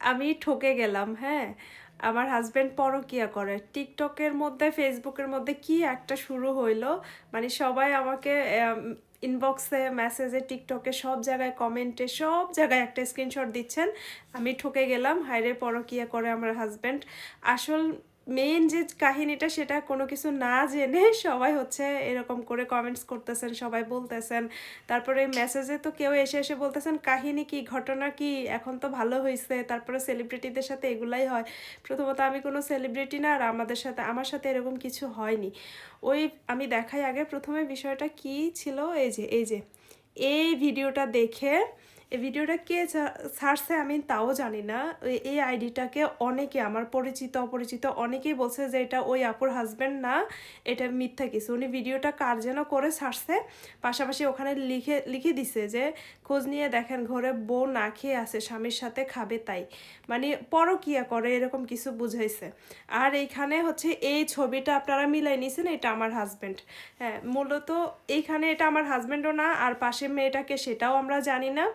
আমি ঠকে গেলাম হ্যাঁ? আমার হাজব্যান্ড পরকিয়া করে। টিকটকের মধ্যে ফেসবুকের মধ্যে কি একটা শুরু হইল? মানে সবাই আমাকে ইনবক্সে মেসেজে টিকটকে সব জায়গায় কমেন্টে সব জায়গায় একটা স্ক্রিনশট দিচ্ছেন। আমি ঠকে গেলাম হাইরে পরকিয়া করে আমার হাজব্যান্ড আসল মেইন যে কাহিনীটা সেটা কোনো কিছু না জেনে সবাই হচ্ছে এরকম করে কমেন্টস করতেছেন, সবাই বলতেছেন। তারপরে মেসেজে তো কেউ এসে এসে বলতেছেন, কাহিনী কি, ঘটনা কি? এখন তো ভালো হয়েছে তারপরে সেলিব্রিটিদের সাথে এগুলাই হয়। প্রথমত আমি কোনো সেলিব্রিটি না, আর আমাদের সাথে, আমার সাথে এরকম কিছু হয়নি। ওই আমি দেখাই আগে প্রথমে বিষয়টা কি ছিল, এই যে এই যে, এই ভিডিওটা দেখে এই ভিডিওটা কে ছাড়ছে আমি তাও জানি না। এই আইডিটাকে অনেকে, আমার পরিচিত, অপরিচিত অনেকেই বলছে যে এটা ওই আপুর হাজব্যান্ড না, এটা মিথ্যা কিছু। উনি ভিডিওটা কার যেন করে ছাড়ছে, পাশাপাশি ওখানে লিখে লিখে দিছে যে, খোঁজ নিয়ে দেখেন ঘরে বউ না খেয়ে আছে, স্বামীর সাথে খাবে তাই। মানে পরকিয়া করে, এরকম কিছু বুঝাইছে। আর এইখানে হচ্ছে এই ছবিটা আপনারা মিলাই নিছেন, এটা আমার হাজব্যান্ড হ্যাঁ মূলত এইখানে এটা আমার হাজব্যান্ডও না, আর পাশে মেয়েটাকে সেটাও আমরা জানি না।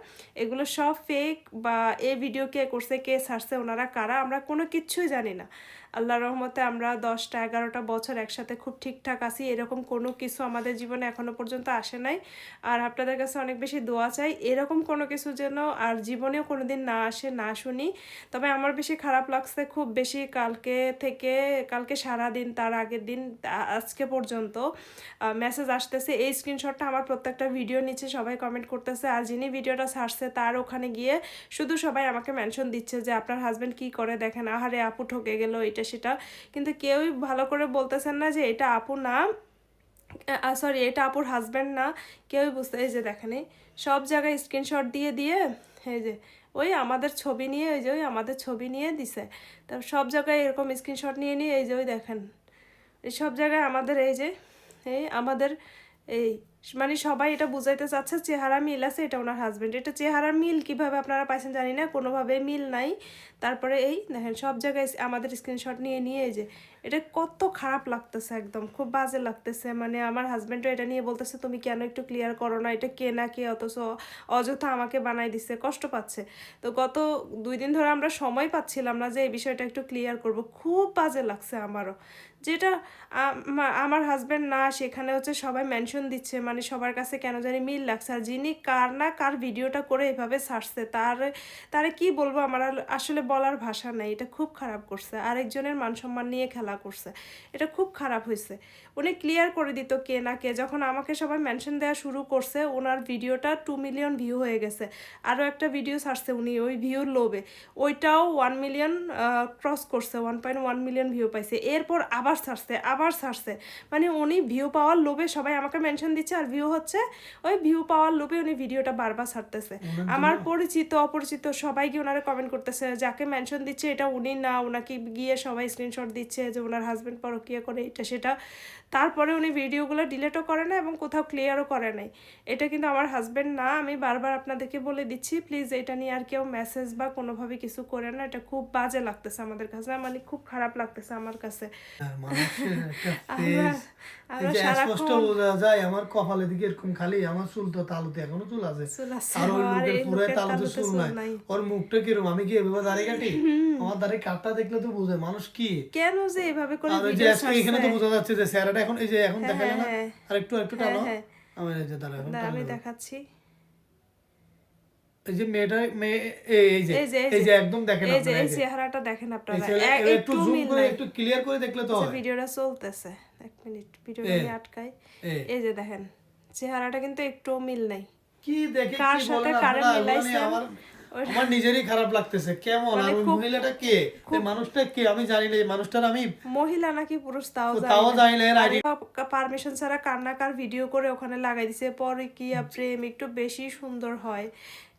এগুলো সব ফেক বা এ ভিডিও কে করছে কে ছাড়ছে ওনারা কারা, আমরা কোনো কিচ্ছুই জানি না। আল্লাহ রহমতে আমরা দশটা, এগারোটা বছর একসাথে খুব ঠিকঠাক আছি, এরকম কোনো কিছু আমাদের জীবনে এখনও পর্যন্ত আসে নাই। আর আপনাদের কাছে অনেক বেশি দোয়া চাই, এরকম কোনো কিছু যেন আর জীবনেও কোনো দিন না আসে, না শুনি। তবে আমার বেশি খারাপ লাগছে খুব বেশি কালকে থেকে, কালকে সারা দিন তার আগের দিন আজকে পর্যন্ত মেসেজ আসতেছে। এই স্ক্রিনশটটা আমার প্রত্যেকটা ভিডিও নিচে সবাই কমেন্ট করতেছে। আর যিনি ভিডিওটা ছাড়ছে তার ওখানে গিয়ে শুধু সবাই আমাকে মেনশন দিচ্ছে যে, আপনার হাজব্যান্ড কি করে দেখেন? আহারে, আপু ঠকে গেল, এটা সেটা। কিন্তু কেউই ভালো করে বলতেছেন না যে, এটা আপু না সরি এটা আপুর হাজব্যান্ড না। কেউই বুঝতে, এই যে দেখেন সব জায়গায় স্ক্রিনশট দিয়ে দিয়ে, এই যে, ওই আমাদের ছবি নিয়ে ওই যে ওই আমাদের ছবি নিয়ে দিছে। তারপর সব জায়গায় এরকম স্ক্রিনশট নিয়ে নিয়ে, এই যে ওই দেখেন, এই সব জায়গায় আমাদের, এই যে, এই আমাদের, এই মানে সবাই এটা বুঝাইতে চাচ্ছে চেহারা মিল আছে, এটা ওনার হাজব্যান্ড এটা চেহারার মিল কীভাবে আপনারা পাইছেন জানি না, কোনোভাবে মিল নাই। তারপরে এই দেখেন, সব জায়গায় আমাদের স্ক্রিনশট নিয়ে নিয়ে যে, এটা কত খারাপ লাগতেছে একদম, খুব বাজে লাগতেছে। মানে আমার হাজব্যান্ডও এটা নিয়ে বলতেছে, তুমি কেন একটু ক্লিয়ার করো না, এটা কে না কে অথচ অযথা আমাকে বানাই দিচ্ছে কষ্ট পাচ্ছে। তো গত দুই দিন ধরে আমরা সময় পাচ্ছিলাম না যে এই বিষয়টা একটু ক্লিয়ার করব, খুব বাজে লাগছে আমারও। যেটা আমার হাজব্যান্ড না, সেখানে হচ্ছে সবাই মেনশন দিচ্ছে মানে সবার কাছে কেন জানি মিল লাগছে আর যিনি কার না কার ভিডিওটা করে এভাবে ছাড়ছে তার, তারে কি বলব আমার আসলে বলার ভাষা নাই, এটা খুব খারাপ করছে, আরেকজনের মান সম্মান নিয়ে খেলা করছে, এটা খুব খারাপ হয়েছে। উনি ক্লিয়ার করে দিত কে না কে, যখন আমাকে সবাই মেনশন দেওয়া শুরু করছে, ওনার ভিডিওটা টু মিলিয়ন ভিউ হয়ে গেছে, আরও একটা ভিডিও ছাড়ছে উনি ওই ভিউর লোভে, ওইটাও ওয়ান মিলিয়ন ক্রস করছে one point one million view পাইছে, এরপর আবার ছাড়ছে আবার ছাড়ছে মানে উনি ভিউ পাওয়ার লোভে সবাই আমাকে মেনশন দিচ্ছে আর ভিউ হচ্ছে ওই ভিউ পাওয়ার লোভে উনি ভিডিওটা বারবার ছাড়তেছে। আমার পরিচিত অপরিচিত সবাই গিয়ে ওনারা কমেন্ট করতেছে যাকে মেনশন দিচ্ছে এটা উনি না ওনাকে গিয়ে সবাই স্ক্রিনশট দিচ্ছে যে ওনার হাজবেন্ড পরকিয়া করে এটা সেটা। তারপরে উনি ভিডিওগুলো ডিলেটও করে না এবং কোথাও ক্লিয়ারও করে নাই। এটা কিন্তু আমার হাজবেন্ড না আমি বারবার আপনাদেরকে বলে দিচ্ছি প্লিজ এটা নিয়ে আর কেউ মেসেজ বা কোনোভাবে কিছু করে না। এটা খুব বাজে লাগতেছে আমাদের কাছে মানে খুব খারাপ লাগতেছে আমার কাছে। আর আমরা সারাক্ষণ কপালের দিকে এরকম খালি আমার চুল তো তালুতে এখনও চুল আছে। আর ওই লোকের পুরো তালুতে চুল নাই। ওর মুখটা কীরকম? আমি কি এভাবে দাঁড়িয়ে কাটি? আমার দাঁড়িয়ে কাটটা দেখলে তো বুঝে মানুষ কি? কেন যে এভাবে করে আর যে ভিডিও আজকে এখানে তো বোঝা যাচ্ছে যে স্যারাটা এখন এই যে এখন দেখালে না? হ্যাঁ, আর একটু একটু টানো। হ্যাঁ। আমি এই যে দাঁড়াও আমি দেখাচ্ছি। এই যে মেয়েটা মেয়ে এই এই যে এই যে একদম দেখেন আপনারা এই এই চেহারাটা দেখেন আপনারা। ছেলে- এ- এবার একটু একটু জুম করে একটু ক্লিয়ার করে দেখলে তো হয়। ভিডিওটা চলতেছে। এক মিনিট ভিডিওটা আটকাই। এই। এই যে দেখেন চেহারাটা কিন্তু একটু মিল নাই। কি দেখে কার সাথে কারে আপনারা? এগুলো নিয়ে মিলাইছেন? আমার নিজেরই খারাপ লাগতেছে। কেমন? মানে আর ওই মহিলাটা কে? এই মানুষটা কে? আমি জানি না এই মানুষটার আমি মহিলা নাকি পুরুষ তাও তাও জানি না এর আইডি পারমিশন ছাড়া কান্না কার ভিডিও করে ওখানে লাগাই দিছে। পরে কি প্রেম একটু বেশি সুন্দর হয়।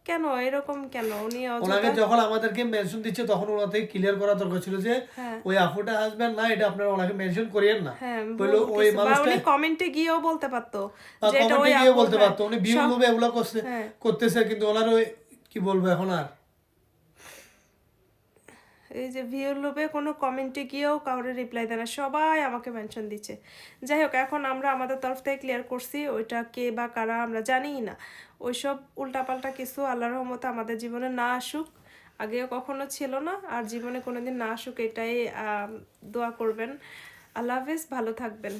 কেন এরকম কেন উনি ওনাকে যখন আমাদেরকে মেনশন দিচ্ছে তখন ওনাতে ক্লিয়ার করা দরকার ছিল যে হ্যাঁ। ওই আফুটা হাজবেন্ড না এটা আপনারা ওনাকে মেনশন করিয়েন না হ্যাঁ বলল ভুল ওই মানুষটা উনি কমেন্টে গিয়েও বলতে পারতো যে এটা ওই বলতে হ্যাঁ। পারতো উনি ভিউ মুভি লোভে এগুলো করছে হ্যাঁ। করতেছে কিন্তু ওনার ওই কি বলব এখন আর এই যে ভিউর লোভে কোনো কমেন্টে গিয়েও কাউরে রিপ্লাই দেয় না, সবাই আমাকে মেনশন দিচ্ছে। যাই হোক, এখন আমরা আমাদের তরফ থেকে ক্লিয়ার করছি ওইটা কে বা কারা, আমরা জানিই না। ওইসব উল্টাপাল্টা কিছু আল্লাহ রহমত আমাদের জীবনে না আসুক, আগেও কখনো ছিল না, আর জীবনে কোনোদিন না আসুক, এটাই দোয়া করবেন। আল্লাহ হাফিজ, ভালো থাকবেন।